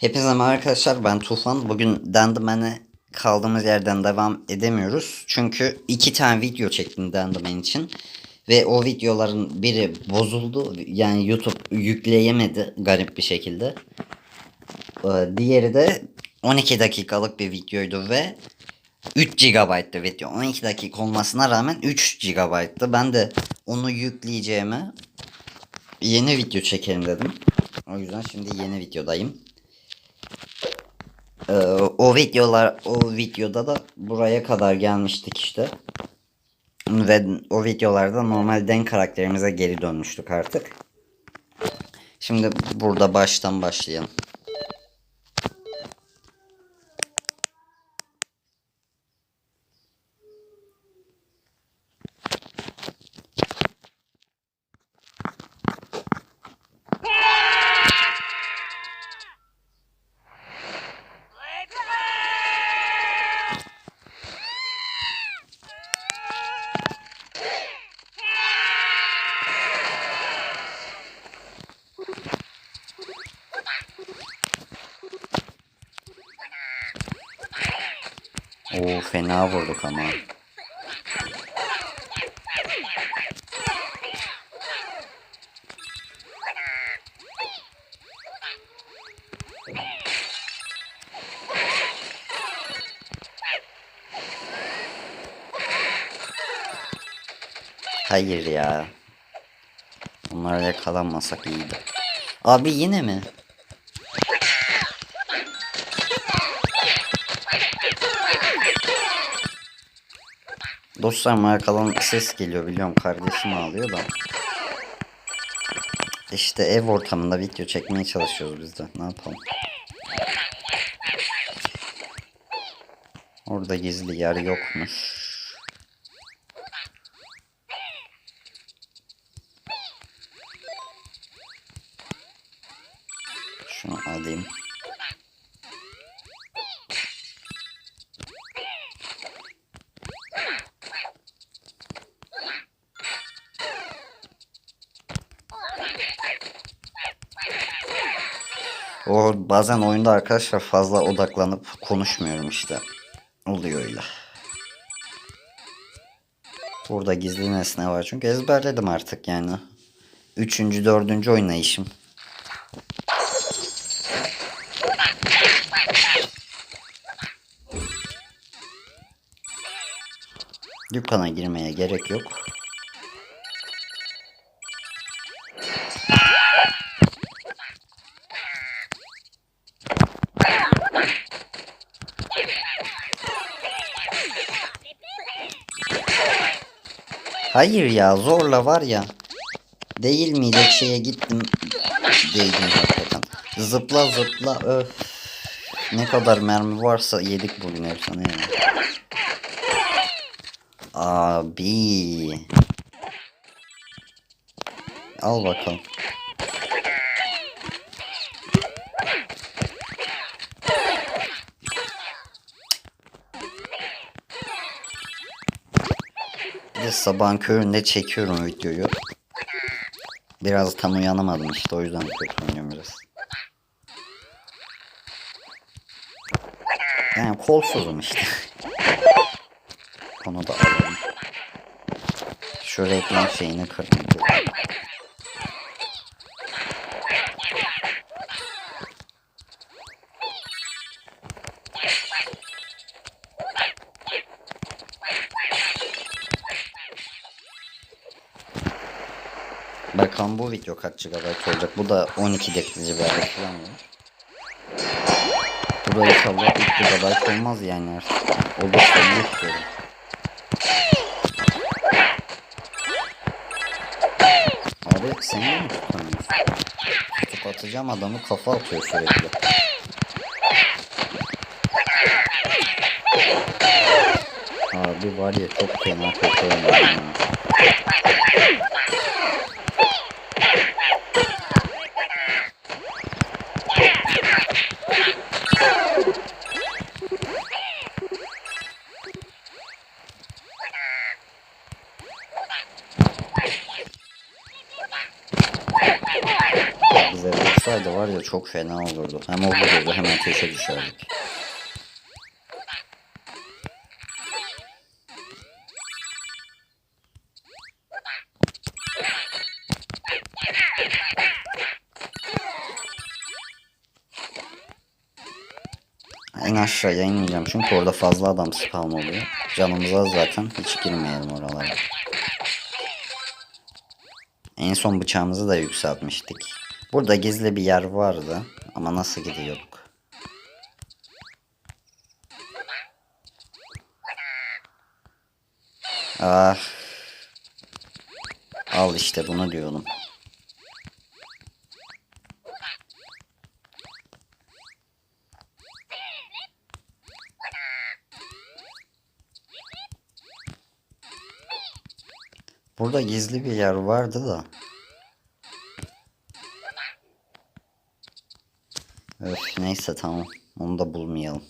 Hepinize merhaba arkadaşlar ben Tufan. Bugün Dandyman'e kaldığımız yerden devam edemiyoruz. Çünkü iki tane video çektim Dandyman için. Ve o videoların biri bozuldu. Yani YouTube yükleyemedi garip bir şekilde. Ee, Diğeri de 12 dakikalık bir videoydu ve 3 GB'tı video. 12 dakika olmasına rağmen 3 GB'tı. Ben de onu yükleyeceğime yeni video çekelim dedim. O yüzden şimdi yeni videodayım. Ee, o videolar o videoda da buraya kadar gelmiştik işte. Ve o videolarda normal Den karakterimize geri dönmüştük artık. Şimdi burada baştan başlayalım. Oo fena vurduk ama. Hayır ya. Onlara yakalanmasak iyiydi. Abi yine mi? Dostlarım arkadan ses geliyor biliyorum kardeşim ağlıyor da. İşte ev ortamında video çekmeye çalışıyoruz biz de ne yapalım. Orada gizli yer yokmuş. Şunu alayım. O bazen oyunda arkadaşlar fazla odaklanıp konuşmuyorum işte. Oluyor öyle. Burada gizli nesne var çünkü ezberledim artık yani. Üçüncü, dördüncü oynayışım. Dükkana girmeye gerek yok. Hayır ya zorla var ya. Değil miydi şeye gittim. Değdim hakikaten. Zıpla zıpla öf. Ne kadar mermi varsa yedik bugün efsane yani. Abi. Al bakalım. De sabahın köründe çekiyorum videoyu. Biraz tam uyanamadım işte o yüzden kötü oynuyorum biraz. Yani kolsuzum işte. Onu da alalım. Şu reklam şeyini kırdım. Bakalım bu video kaç GB olacak. Bu da 12 dakika civarı falan var. Bu da inşallah 3 GB olmaz yani artık. Olursa iyi istiyorum. Abi sen de mi tutamıyorsun? Tutup atacağım adamı kafa atıyor sürekli. Abi var ya çok fena kötü oynuyorum vursaydı var ya çok fena olurdu. Hem o vururdu hem ateşe düşerdik. En aşağıya inmeyeceğim çünkü orada fazla adam spawn oluyor. Canımız az zaten hiç girmeyelim oralara. En son bıçağımızı da yükseltmiştik. Burada gizli bir yer vardı ama nasıl gidiyorduk? Ah. Al işte bunu diyorum. Burada gizli bir yer vardı da. Öf neyse tamam. Onu da bulmayalım.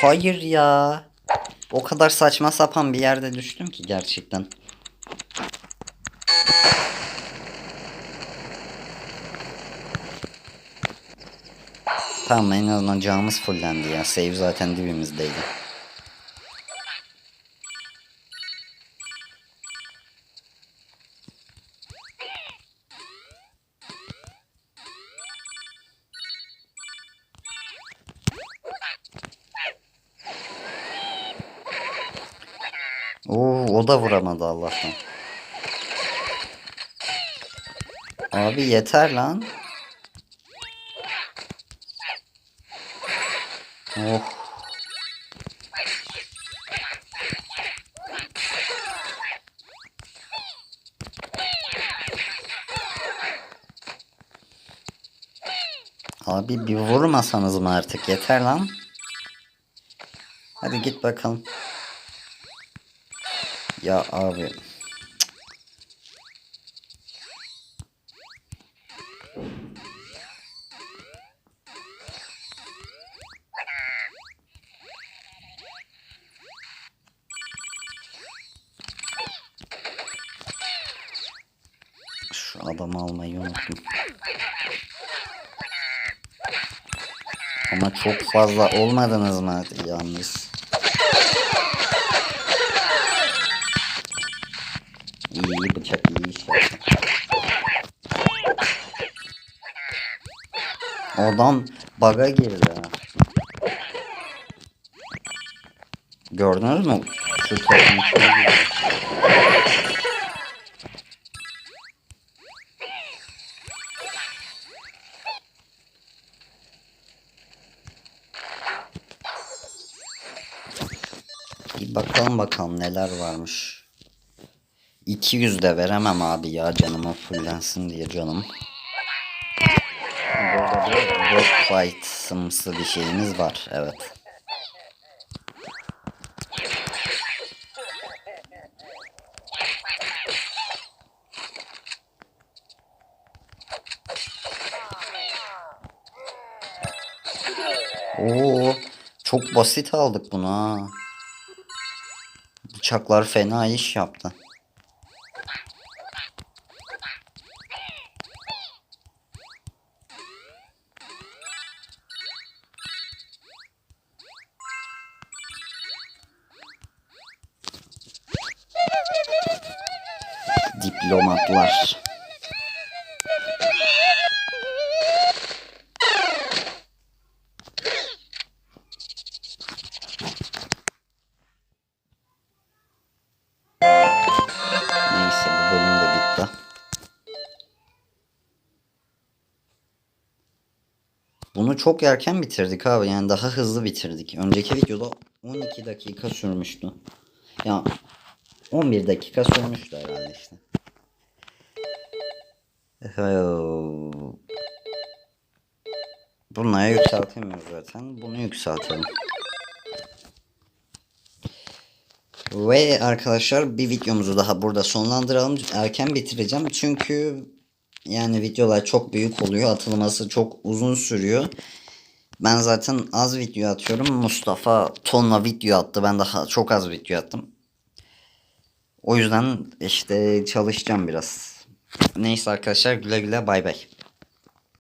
Hayır ya. O kadar saçma sapan bir yerde düştüm ki gerçekten. Tamam en azından canımız fullendi ya. Save zaten dibimizdeydi. Oo, o da vuramadı Allah'tan. Abi yeter lan. Oh. Abi bir vurmasanız mı artık yeter lan. Hadi git bakalım. Ya abi. Şu adamı almayı unuttum. Ama çok fazla olmadınız mı yalnız? İyi bıçak iyi iş yaptı. Adam baga girdi. Gördünüz mü? Şu topun içine. Bir bakalım bakalım neler varmış. 200 de veremem abi ya canıma fullensin diye canım. Burada bir rock fight'ımsı bir şeyimiz var. Evet. Oo, çok basit aldık bunu ha. Bıçaklar fena iş yaptı. Diplomatlar. Bunu çok erken bitirdik abi yani daha hızlı bitirdik. Önceki videoda 12 dakika sürmüştü. Ya 11 dakika sürmüştü herhalde işte. Bunları yükseltemiyoruz zaten. Bunu yükseltelim. Ve arkadaşlar bir videomuzu daha burada sonlandıralım. Erken bitireceğim çünkü yani videolar çok büyük oluyor. Atılması çok uzun sürüyor. Ben zaten az video atıyorum. Mustafa tonla video attı. Ben daha çok az video attım. O yüzden işte çalışacağım biraz. Neyse arkadaşlar güle güle bay bay.